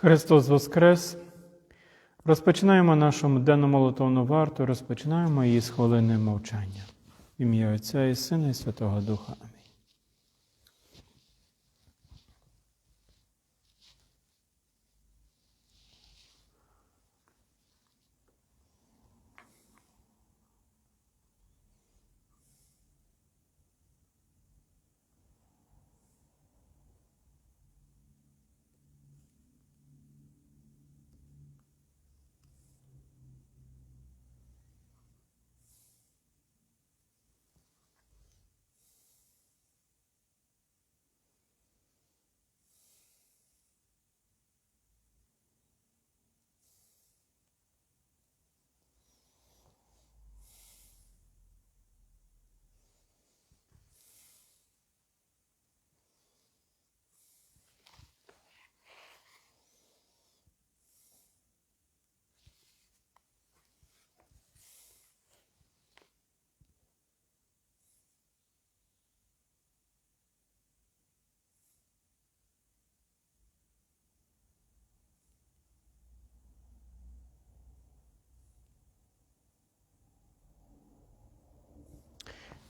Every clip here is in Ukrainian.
Христос Воскрес! Розпочинаємо нашу денну молитовну варту, розпочинаємо її з хвилини мовчання. В ім'я Отця і Сина і Святого Духа. Амінь.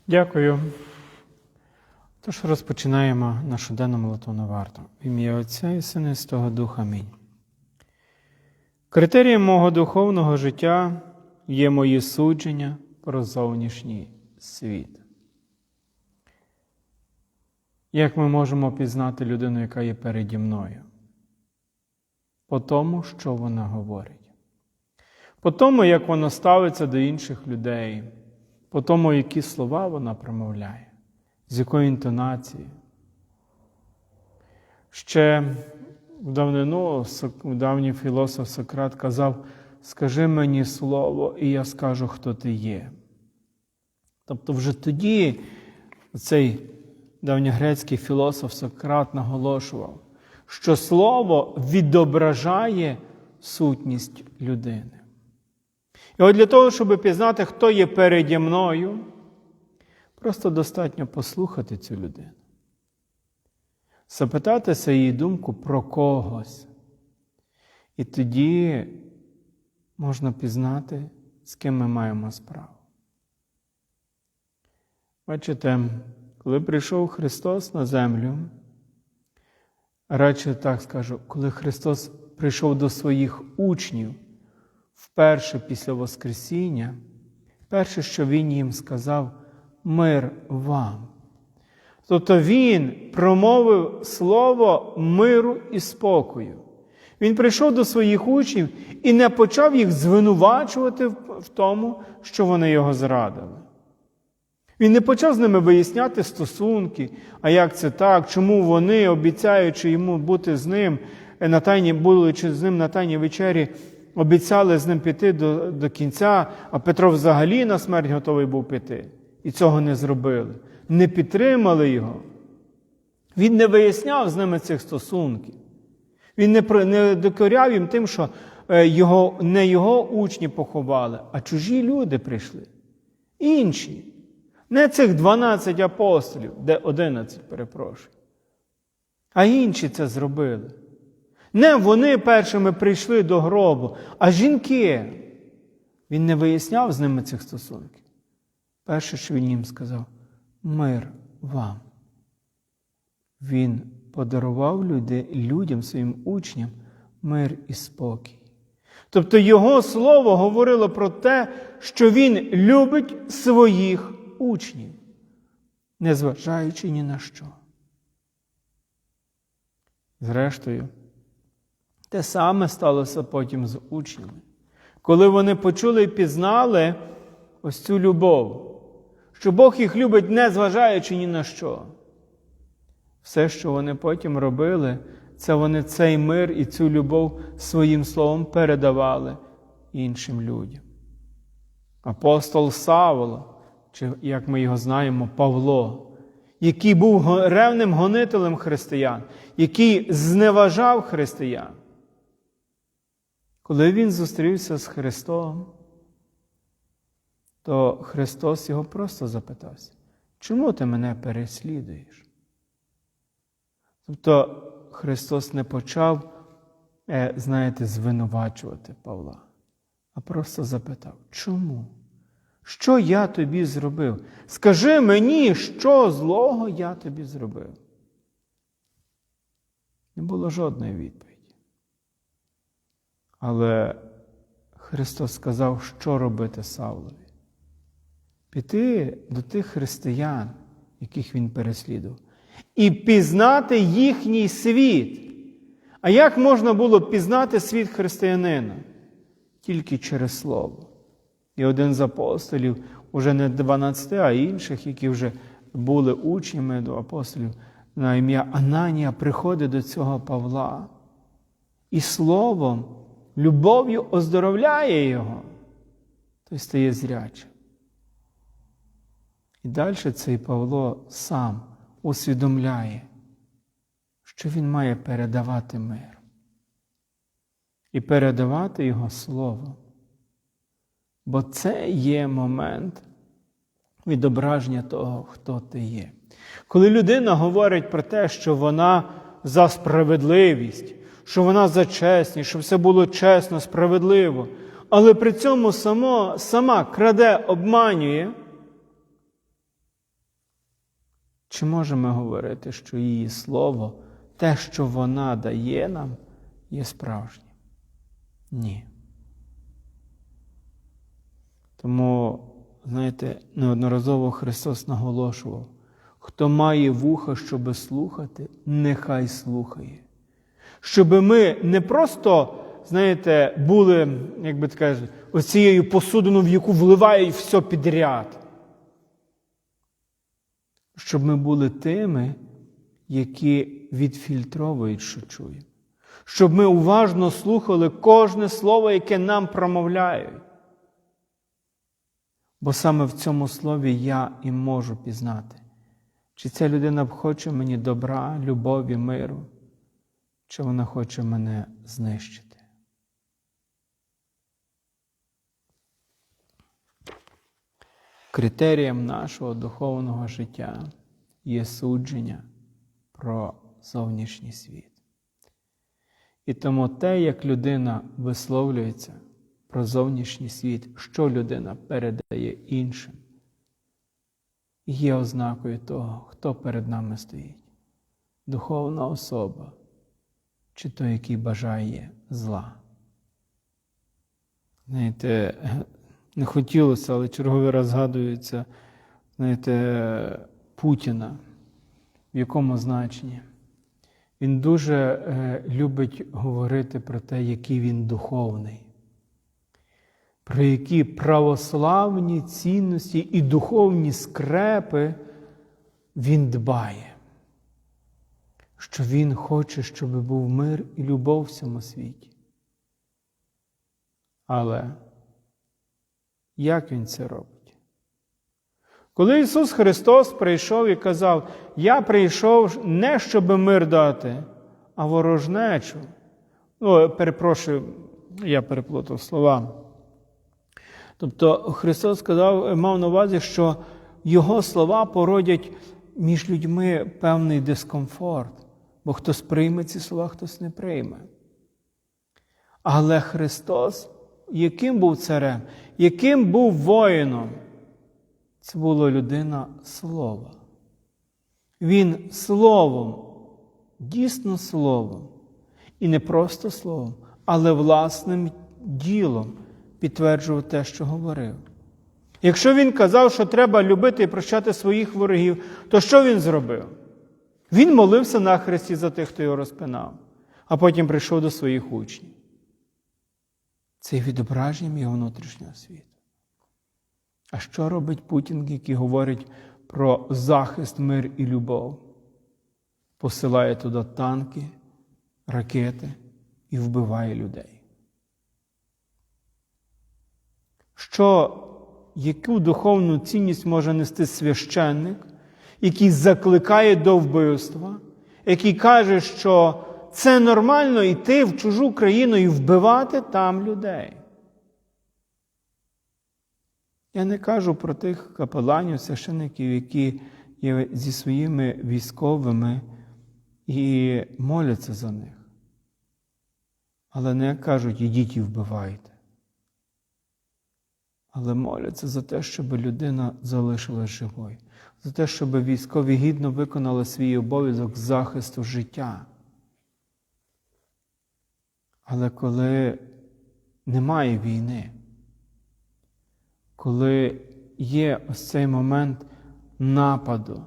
Дякую. Тож розпочинаємо нашу денну молитовну варту. В ім'я Отця і Сина і Святого Духа. Амінь. Критерієм мого духовного життя є мої судження про зовнішній світ. Як ми можемо пізнати людину, яка є переді мною? По тому, що вона говорить. По тому, як вона ставиться до інших людей, по тому, які слова вона промовляє, з якою інтонацією. Ще в давнину давній філософ Сократ казав: скажи мені слово, і я скажу, хто ти є. Тобто, вже тоді цей давньогрецький філософ Сократ наголошував, що слово відображає сутність людини. І от для того, щоб пізнати, хто є переді мною, просто достатньо послухати цю людину, запитатися її думку про когось. І тоді можна пізнати, з ким ми маємо справу. Бачите, коли прийшов Христос на землю, радше так скажу, коли Христос прийшов до своїх учнів, вперше після Воскресіння, перше, що Він їм сказав, мир вам. Тобто Він промовив слово миру і спокою. Він прийшов до своїх учнів і не почав їх звинувачувати в тому, що вони його зрадили. Він не почав з ними виясняти стосунки, а як це так, чому вони, обіцяючи йому бути з ним на тайні, будучи з ним на тайній вечері, обіцяли з ним піти до, до кінця, а Петро взагалі на смерть готовий був піти. І цього не зробили. Не підтримали його. Він не виясняв з ними цих стосунків. Він не, не докоряв їм тим, що е, його, не його учні поховали, а чужі люди прийшли. Інші. Не цих 12 апостолів, де 11, перепрошую. А інші це зробили. Не вони першими прийшли до гробу, а жінки. Він не виясняв з ними цих стосунків. Перше, що він їм сказав, мир вам. Він подарував люди, людям, своїм учням мир і спокій. Тобто Його слово говорило про те, що Він любить своїх учнів, незважаючи ні на що. Зрештою, те саме сталося потім з учнями. Коли вони почули і пізнали ось цю любов, що Бог їх любить, незважаючи ні на що. Все, що вони потім робили, це вони цей мир і цю любов своїм словом передавали іншим людям. Апостол Саволо, чи як ми його знаємо, Павло, який був ревним гонителем християн, який зневажав християн. Коли він зустрівся з Христом, то Христос його просто запитався, чому ти мене переслідуєш? Тобто Христос не почав е, знаєте, звинувачувати Павла, а просто запитав, чому? Що я тобі зробив? Скажи мені, що злого я тобі зробив? Не було жодної відповіді. Але Христос сказав, що робити Савлові. Піти до тих християн, яких він переслідував, і пізнати їхній світ. А як можна було пізнати світ християнина? Тільки через Слово. І один з апостолів, уже не 12, а інших, які вже були учнями до апостолів, на ім'я Ананія приходить до цього Павла і словом, любов'ю оздоровляє його, той стає зрячим. І далі цей Павло сам усвідомляє, що він має передавати мир і передавати його слово. Бо це є момент відображення того, хто ти є. Коли людина говорить про те, що вона за справедливість, що вона за чесність, що все було чесно, справедливо, але при цьому само, сама краде, обманює, чи можемо говорити, що її слово, те, що вона дає нам, є справжнім? Ні. Тому, знаєте, неодноразово Христос наголошував, хто має вуха, щоби слухати, нехай слухає. Щоби ми не просто, знаєте, були, як би кажуть, оцією посудиною, в яку вливають все підряд. Щоб ми були тими, які відфільтровують, що чуємо. Щоб ми уважно слухали кожне слово, яке нам промовляють. Бо саме в цьому слові я і можу пізнати, чи ця людина хоче мені добра, любові, миру, чи вона хоче мене знищити. Критерієм нашого духовного життя є судження про зовнішній світ. І тому те, як людина висловлюється про зовнішній світ, що людина передає іншим, є ознакою того, хто перед нами стоїть. Духовна особа, чи той, який бажає зла. Знаєте, не хотілося, але черговий раз згадується, знаєте, Путіна, в якому значенні. Він дуже е, любить говорити про те, який він духовний, про які православні цінності і духовні скрепи він дбає, що він хоче, щоб був мир і любов в цьому світі. Але як він це робить? Коли Ісус Христос прийшов і казав, Я прийшов не щоб мир дати, а ворожнечу. Ну, перепрошую, я переплутав слова. Тобто Христос сказав, мав на увазі, що Його слова породять між людьми певний дискомфорт, бо хтось прийме ці слова, хтось не прийме. Але Христос, яким був царем, яким був воїном? Це була людина слова. Він словом, дійсно словом, і не просто словом, але власним ділом підтверджував те, що говорив. Якщо він казав, що треба любити і прощати своїх ворогів, то що він зробив? Він молився на хресті за тих, хто його розпинав, а потім прийшов до своїх учнів. Це відображенням його внутрішнього світу. А що робить Путін, який говорить про захист, мир і любов? Посилає туди танки, ракети і вбиває людей. Що, яку духовну цінність може нести священник, який закликає до вбивства, який каже, що це нормально йти в чужу країну і вбивати там людей? Я не кажу про тих капеланів, священиків, які є зі своїми військовими і моляться за них. Але не кажуть, ідіть і вбивайте. Але моляться за те, щоб людина залишилась живою, за те, щоб військові гідно виконали свій обов'язок захисту життя. Але коли немає війни, коли є ось цей момент нападу,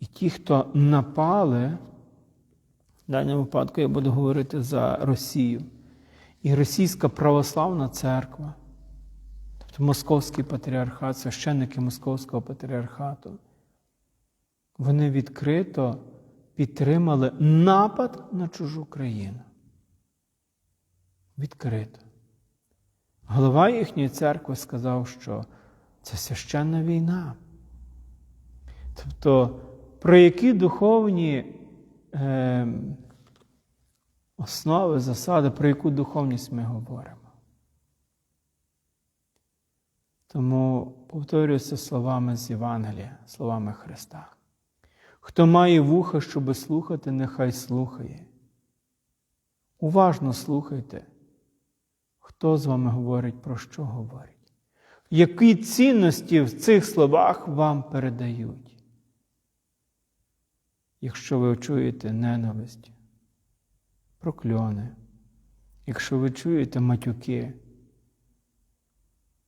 і ті, хто напали, в даному випадку я буду говорити за Росію, і Російська православна церква, Московський патріархат, священники Московського патріархату, вони відкрито підтримали напад на чужу країну. Відкрито. Голова їхньої церкви сказав, що це священна війна. Тобто, про які духовні е, основи, засади, про яку духовність ми говоримо. Тому повторююся словами з Євангелія, словами Христа. Хто має вуха, щоби слухати, нехай слухає. Уважно слухайте, хто з вами говорить, про що говорить. Які цінності в цих словах вам передають? Якщо ви чуєте ненависть, прокльони, якщо ви чуєте матюки,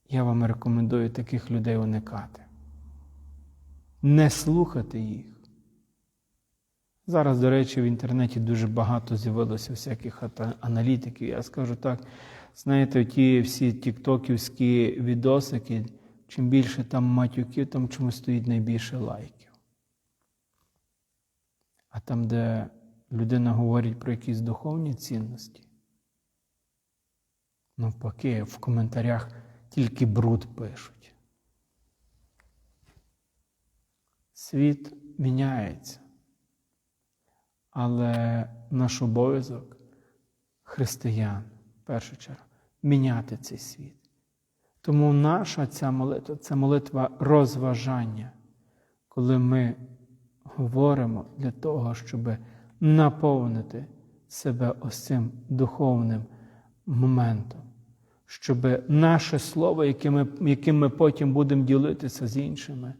я вам рекомендую таких людей уникати. Не слухати їх. Зараз, до речі, в інтернеті дуже багато з'явилося всяких аналітиків. Я скажу так, знаєте, ті всі тіктоківські відосики, чим більше там матюків, там чомусь стоїть найбільше лайків. А там, де людина говорить про якісь духовні цінності, навпаки, в коментарях тільки бруд пишуть. Світ міняється. Але наш обов'язок християн, в першу чергу, міняти цей світ. Тому наша ця молитва це молитва розважання, коли ми говоримо для того, щоб наповнити себе ось цим духовним моментом, щоб наше слово, яким ми, яким ми потім будемо ділитися з іншими,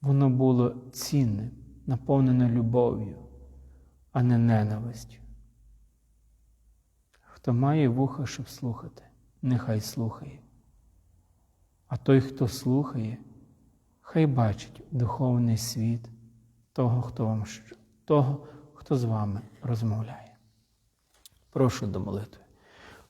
воно було цінним, наповнене любов'ю а не ненавистю. Хто має вуха, щоб слухати, нехай слухає. А той, хто слухає, хай бачить духовний світ того, хто вам, того, хто з вами розмовляє. Прошу до молитви.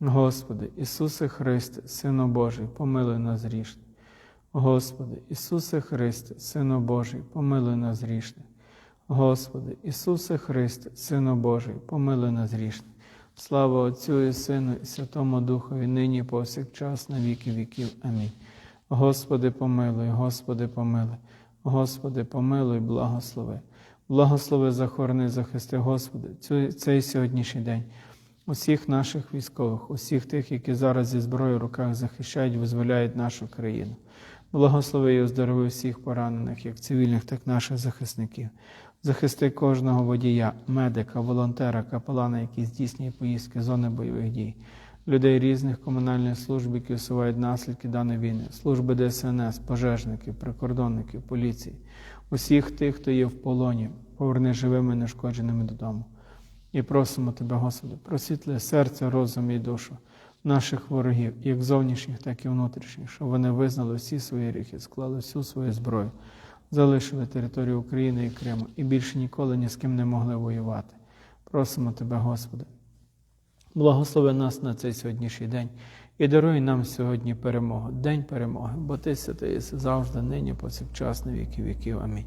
Господи, Ісусе Христе, Сину Божий, помилуй нас грішних. Господи, Ісусе Христе, Сину Божий, помилуй нас грішних. Господи, Ісусе Христе, Сину Божий, помилуй нас грішних. Слава Отцю і Сину, і Святому Духові, нині повсякчас, на віки віків. Амінь. Господи, помилуй, Господи, помилуй, Господи, помилуй, благослови. Благослови, захорони, захисти, Господи, цей сьогоднішній день. Усіх наших військових, усіх тих, які зараз зі зброєю в руках захищають, визволяють нашу країну. Благослови і оздорови всіх поранених, як цивільних, так і наших захисників. Захисти кожного водія, медика, волонтера, капелана, який здійснює поїздки зони бойових дій, людей різних комунальних служб, які усувають наслідки даної війни, служби ДСНС, пожежників, прикордонників, поліції, усіх тих, хто є в полоні, поверни живими, нешкодженими додому. І просимо Тебе, Господи, просвітли серце, розум і душу наших ворогів, як зовнішніх, так і внутрішніх, щоб вони визнали всі свої гріхи, склали всю свою зброю, залишили територію України і Криму і більше ніколи ні з ким не могли воювати. Просимо Тебе, Господи. Благослови нас на цей сьогоднішній день і даруй нам сьогодні перемогу, день перемоги, бо Ти святий завжди, нині, повсякчас, на віки віків. Амінь.